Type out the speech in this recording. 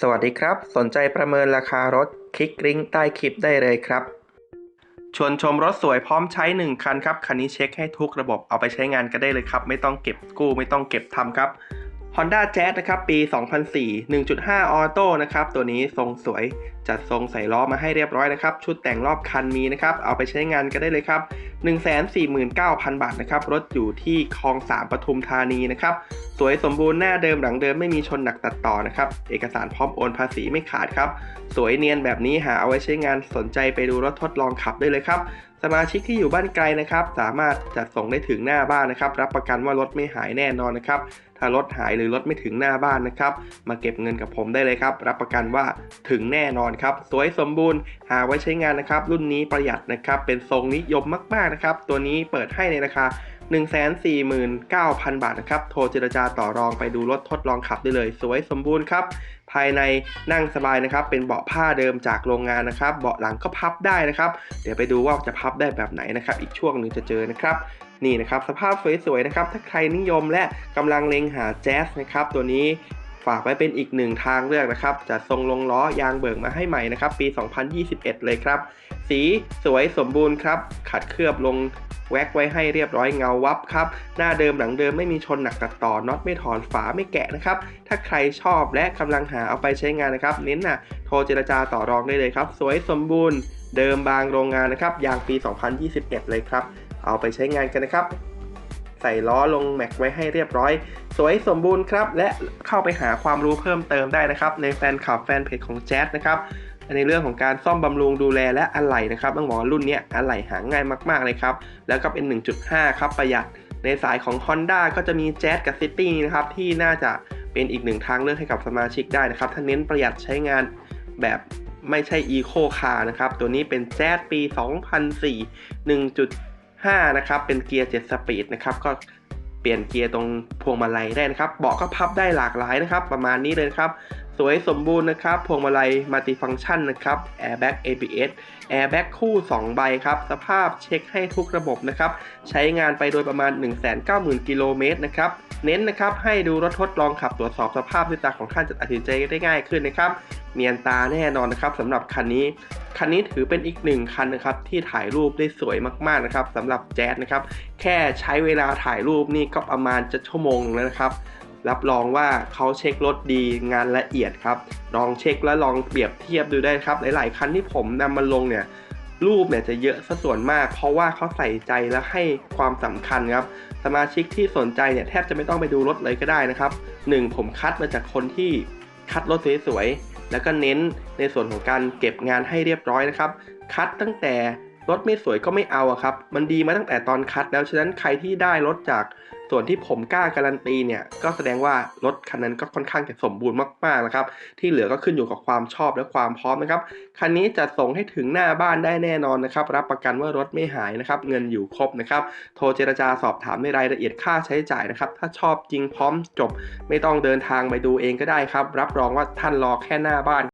สวัสดีครับ สนใจประเมินราคารถคลิกลิงก์ใต้คลิปได้เลยครับ ชวนชมรถสวยพร้อมใช้ 1 คันครับ คันนี้เช็คให้ทุกระบบเอาไปใช้งานกันได้เลยครับ ไม่ต้องเก็บกู้ไม่ต้องเก็บทำครับ Honda Jazz นะครับ ปี 2004 1.5 ออโต้นะครับ ตัวนี้ทรงสวย จัดทรงใส่ล้อมาให้เรียบร้อยนะครับ ชุดแต่งรอบคันมีนะครับ เอาไปใช้งานกันได้เลยครับ 149,000 บาทนะครับ รถอยู่ที่คลอง 3 ปทุมธานีนะครับ สวยสมบูรณ์หน้าเดิมหลังเดิมไม่มีชนหนักตัดต่อนะครับ เอกสารพร้อมโอนภาษีไม่ขาดครับ สวยเนียนแบบนี้หาเอาไว้ใช้งานสนใจไปดูรถทดลองขับได้เลยครับ สมาชิกที่อยู่บ้านไกลนะครับ สามารถจัดส่งได้ถึงหน้าบ้านนะครับ รับประกันว่ารถไม่หายแน่นอนนะครับ ถ้ารถหายหรือรถไม่ถึงหน้าบ้านนะครับ มาเก็บเงินกับผมได้เลยครับ รับประกันว่าถึงแน่นอนครับ สวยสมบูรณ์ หาไว้ใช้งานนะครับ รุ่นนี้ประหยัดนะครับ เป็นทรงนิยมมากๆนะครับ ตัวนี้เปิดให้ในราคา 149,000 บาทนะครับ โทรเจรจาต่อรองไปดูรถทดลองขับได้เลย สวยสมบูรณ์ครับ ภายในนั่งสบายนะครับ เป็นเบาะผ้าเดิมจากโรงงานนะครับ เบาะหลังก็พับได้นะครับ เดี๋ยวไปดูว่าจะพับได้แบบไหนนะครับ อีกช่วงหนึ่งจะเจอนะครับนี่นะครับสภาพสวยๆนะครับ ถ้าใครนิยมและกำลังเล็งหาแจ๊สนะครับ ตัวนี้ฝากไว้เป็นอีกหนึ่งทางเลือกนะครับ จะทรงลงล้อยางเบิกมาให้ใหม่นะครับ ปี 2021 เลยครับ สีสวยสมบูรณ์ครับ ขัดเคลือบลง แว็กไว้ให้เรียบร้อยเงาวับครับ หน้าเดิมหลังเดิมไม่มีชนหนักตัดต่อน็อตไม่ถอนฝาไม่แกะนะครับ ถ้าใครชอบและกำลังหาเอาไปใช้งานนะครับเน้นน่ะโทรเจรจาต่อรองได้เลยครับ สวยสมบูรณ์เดิมบางโรงงานนะครับยางปี 2021 เลยครับ เอาไปใช้งานกันนะครับใส่ล้อลงแม็กไว้ให้เรียบร้อย สวยสมบูรณ์ครับ และเข้าไปหาความรู้เพิ่มเติมได้นะครับ ในแฟนคลับแฟนเพจของแจ๊สนะครับ ในเรื่องของการซ่อมบำรุงดูแลและอะไหล่นะครับต้องบอกว่ารุ่นนี้อะไหล่หาง่ายมากๆเลยครับ แล้วก็เป็น 1.5 ครับประหยัด ในสายของ Honda ก็จะมีแจ๊สกับ City นะครับที่น่าจะเป็นอีกหนึ่งทางเลือกให้กับสมาชิกได้นะครับ ถ้าเน้นประหยัดใช้งานแบบไม่ใช่ Eco Car นะครับ ตัวนี้เป็นแจ๊สปี 2004 1.5 นะครับ เป็นเกียร์ 7 สปีดนะครับ ก็เปลี่ยนเกียร์ตรงพวงมาลัยได้นะครับ เบาะก็พับได้หลากหลายนะครับ ประมาณนี้เลยครับ สวยสมบูรณ์นะครับ พวงมาลัยมัลติฟังก์ชันนะครับ Airbag ABS Airbag คู่ 2 ใบครับ สภาพเช็คให้ทุกระบบนะครับ ใช้งานไปโดยประมาณ 190,000 กิโลเมตรนะครับ เน้นนะครับ ให้ดูรถทดลองขับตรวจสอบสภาพด้วยตาของท่านจะตัดสินใจได้ง่ายขึ้นนะครับ เนียนตาแน่นอนนะครับสำหรับคันนี้คันนี้ถือเป็นอีกหนึ่งคันนะครับที่ถ่ายรูปได้สวยมากๆนะครับสำหรับแจ๊สนะครับ แค่ใช้เวลาถ่ายรูปนี่ก็ประมาณจะชั่วโมงนึงแล้วนะครับ รับรองว่าเขาเช็ครถดีงานละเอียดครับ ลองเช็คและลองเปรียบเทียบดูได้ครับ หลาย ๆ คันที่ผมนำมาลงเนี่ยรูปเนี่ยจะเยอะซะส่วนมาก เพราะว่าเขาใส่ใจและให้ความสำคัญครับ สมาชิกที่สนใจเนี่ยแทบจะไม่ต้องไปดูรถเลยก็ได้นะครับหนึ่งผมคัดมาจากคนที่คัดรถสวยๆแล้วก็เน้นในส่วนของการเก็บงานให้เรียบร้อยนะครับ คัดตั้งแต่รถไม่สวยก็ไม่เอาครับ มันดีมาตั้งแต่ตอนคัดแล้ว ฉะนั้นใครที่ได้รถจาก ส่วนที่ผมกล้าการันตีเนี่ยก็แสดงว่ารถคันนั้นก็ค่อนข้างจะสมบูรณ์มากๆนะครับ ที่เหลือก็ขึ้นอยู่กับความชอบและความพร้อมนะครับ คันนี้จะส่งให้ถึงหน้าบ้านได้แน่นอนนะครับ รับประกันว่ารถไม่หายนะครับ เงินอยู่ครบนะครับ โทรเจรจาสอบถามในรายละเอียดค่าใช้จ่ายนะครับ ถ้าชอบจริงพร้อมจบ ไม่ต้องเดินทางไปดูเองก็ได้ครับ รับรองว่าท่านรอแค่หน้าบ้าน